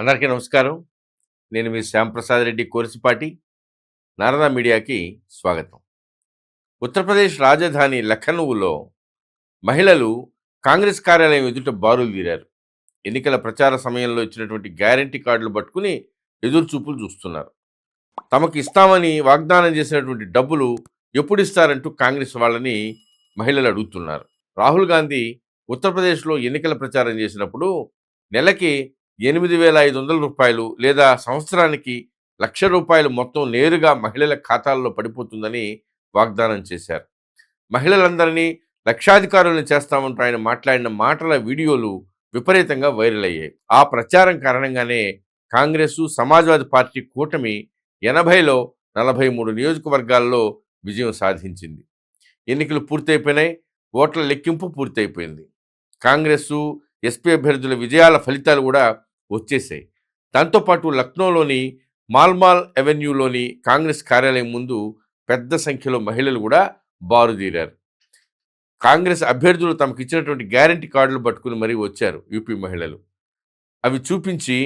అందరికీ నమస్కారం. నేను మీ శ్యాంప్రసాద్ రెడ్డి కోరిసిపాటి. నారదా మీడియాకి స్వాగతం. ఉత్తరప్రదేశ్ రాజధాని లఖనవులో మహిళలు కాంగ్రెస్ కార్యాలయం ఎదుట బారులు తీరారు. ఎన్నికల ప్రచార సమయంలో ఇచ్చినటువంటి గ్యారంటీ కార్డులు పట్టుకుని ఎదురు చూపులు చూస్తున్నారు. తమకు ఇస్తామని వాగ్దానం చేసినటువంటి డబ్బులు ఎప్పుడు ఇస్తారంటూ కాంగ్రెస్ వాళ్ళని మహిళలు అడుగుతున్నారు. రాహుల్ గాంధీ ఉత్తరప్రదేశ్లో ఎన్నికల ప్రచారం చేసినప్పుడు నెలకి ఎనిమిది వేల ఐదు వందల రూపాయలు లేదా సంవత్సరానికి లక్ష రూపాయలు మొత్తం నేరుగా మహిళల ఖాతాల్లో పడిపోతుందని వాగ్దానం చేశారు. మహిళలందరినీ లక్షాధికారులను చేస్తామంటూ ఆయన మాట్లాడిన మాటల వీడియోలు విపరీతంగా వైరల్ అయ్యాయి. ఆ ప్రచారం కారణంగానే కాంగ్రెస్ సమాజ్వాదీ పార్టీ కూటమి ఎనభైలో నలభై మూడు నియోజకవర్గాల్లో విజయం సాధించింది. ఎన్నికలు పూర్తయిపోయినాయి ఓట్ల లెక్కింపు పూర్తయిపోయింది. కాంగ్రెస్ ఎస్పీ అభ్యర్థుల విజయాల ఫలితాలు కూడా వచ్చేసాయి. దాంతోపాటు లక్నోలోని మాల్మాల్ అవెన్యూలోని కాంగ్రెస్ కార్యాలయం ముందు పెద్ద సంఖ్యలో మహిళలు కూడా బారుదీరారు. కాంగ్రెస్ అభ్యర్థులు తమకు ఇచ్చినటువంటి గ్యారంటీ కార్డులు పట్టుకుని మరీ వచ్చారు యూపీ మహిళలు. అవి చూపించి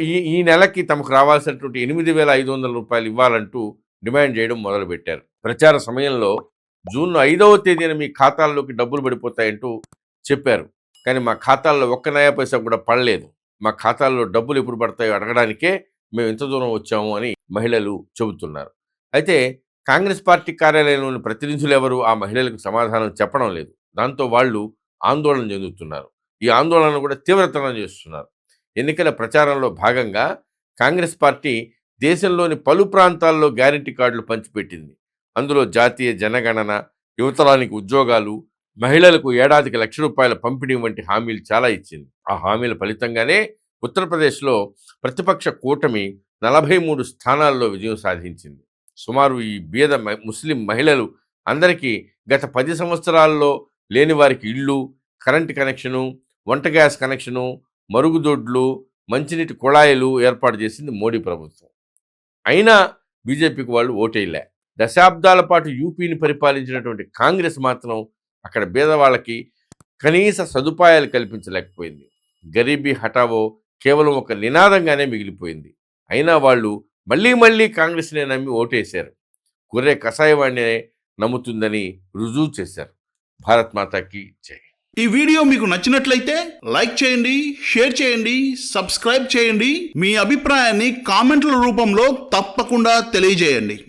ఈ ఈ నెలకి తమకు రావాల్సినటువంటి ఎనిమిది వేల ఐదు వందల రూపాయలు ఇవ్వాలంటూ డిమాండ్ చేయడం మొదలుపెట్టారు. ప్రచార సమయంలో జూన్ ఐదవ తేదీన మీ ఖాతాల్లోకి డబ్బులు పడిపోతాయంటూ చెప్పారు. కానీ మా ఖాతాల్లో ఒక్క నయా పైసా కూడా పడలేదు. మా ఖాతాల్లో డబ్బులు ఎప్పుడు పడతాయో అడగడానికే మేము ఇంత దూరం వచ్చాము అని మహిళలు చెబుతున్నారు. అయితే కాంగ్రెస్ పార్టీ కార్యాలయంలోని ప్రతినిధులు ఎవరు? ఆ మహిళలకు సమాధానం చెప్పడం లేదు. దాంతో వాళ్ళు ఆందోళన చెందుతున్నారు. ఈ ఆందోళన కూడా తీవ్రతరం చేస్తున్నారు. ఎన్నికల ప్రచారంలో భాగంగా కాంగ్రెస్ పార్టీ దేశంలోని పలు ప్రాంతాల్లో గ్యారంటీ కార్డులు పంచిపెట్టింది. అందులో జాతీయ జనగణన యువతరానికి ఉద్యోగాలు మహిళలకు ఏడాదికి లక్ష రూపాయల పంపిణీ వంటి హామీలు చాలా ఇచ్చింది. ఆ హామీల ఫలితంగానే ఉత్తరప్రదేశ్లో ప్రతిపక్ష కూటమి నలభై మూడు స్థానాల్లో విజయం సాధించింది. సుమారు ఈ బీద ముస్లిం మహిళలు అందరికీ గత పది సంవత్సరాల్లో లేని వారికి ఇళ్ళు కరెంటు కనెక్షను వంట గ్యాస్ కనెక్షను మరుగుదొడ్లు మంచినీటి కుళాయిలు ఏర్పాటు చేసింది మోడీ ప్రభుత్వం. అయినా బీజేపీకి వాళ్ళు ఓటేయలే. దశాబ్దాల పాటు యూపీని పరిపాలించినటువంటి కాంగ్రెస్ మాత్రం అక్కడ బీదవాళ్ళకి కనీస సదుపాయాలు కల్పించలేకపోయింది. గరీబీ హఠావో కేవలం ఒక నినాదంగానే మిగిలిపోయింది. అయినా వాళ్ళు మళ్ళీ మళ్ళీ కాంగ్రెస్నే నమ్మి ఓటేశారు. గొర్రె కషాయవాడినే నమ్ముతుందని రుజువు చేశారు. భారత్ మాతాకి జై. ఈ వీడియో మీకు నచ్చినట్లయితే లైక్ చేయండి షేర్ చేయండి సబ్స్క్రైబ్ చేయండి. మీ అభిప్రాయాన్ని కామెంట్ల రూపంలో తప్పకుండా తెలియజేయండి.